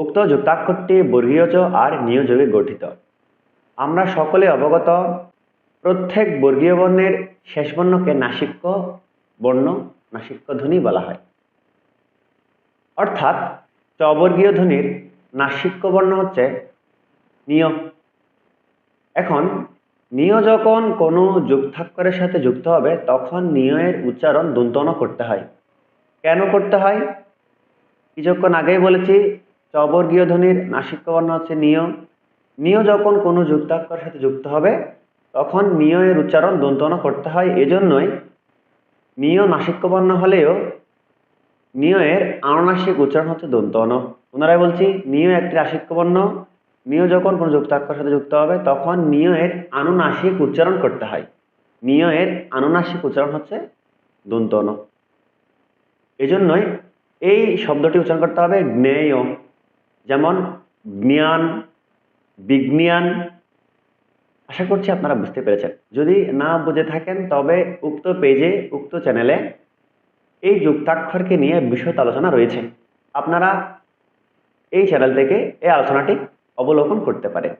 উক্ত যুক্তাক্ষরটি বর্গীয় আর নিয়োজকে গঠিত। আমরা সকলে অবগত, প্রত্যেক বর্গীয় বর্ণের শেষ বর্ণকে নাসিক্য বর্ণ, নাসিক্য ধ্বনি বলা হয়। অর্থাৎ চবর্গীয় ধ্বনির নাসিক্য বর্ণ হচ্ছে নিয়। এখন, নিয় যখন কোনো যুক্তাক্ষরের সাথে যুক্ত হবে, তখন নিয়ের উচ্চারণ দন্তন করতে হয়। কেন করতে হয়? কিছুক্ষণ আগেই বলেছি চবর্গীয় ধ্বনির নাসিক্য বর্ণ হচ্ছে নিয়। নিয় যখন কোনো যুক্তাক্ষরের সাথে যুক্ত হবে, তখন নিয়ের উচ্চারণ দন্তন করতে হয়। এজন্যই নিয় নাসিক্য বর্ণ হলেও নিয়ের আনুনাসিক উচ্চারণ হচ্ছে দন্তন। পুনরায় বলছি, নিয় একটি নাসিক্য বর্ণ নিয় যখন কোনো যুক্তাক্ষর সাথে যুক্ত হবে, তখন নিয়ের আনুনাসিক উচ্চারণ করতে হয়। নিয়ের আনুনাসিক উচ্চারণ হচ্ছে দন্তন। এজন্যই এই শব্দটি উচ্চারণ করতে হবে জ্ঞেয়। যেমন জ্ঞান, বিজ্ঞান, আশা করছি আপনারা বুঝতে পেরেছেন। যদি না বুঝে থাকেন, তবে উক্ত পেজে, উক্ত চ্যানেলে এই যুক্তাক্ষরকে নিয়ে বিশদ আলোচনা রয়েছে। আপনারা এই চ্যানেল থেকে এই আলোচনাটি অবলোকন করতে পারেন।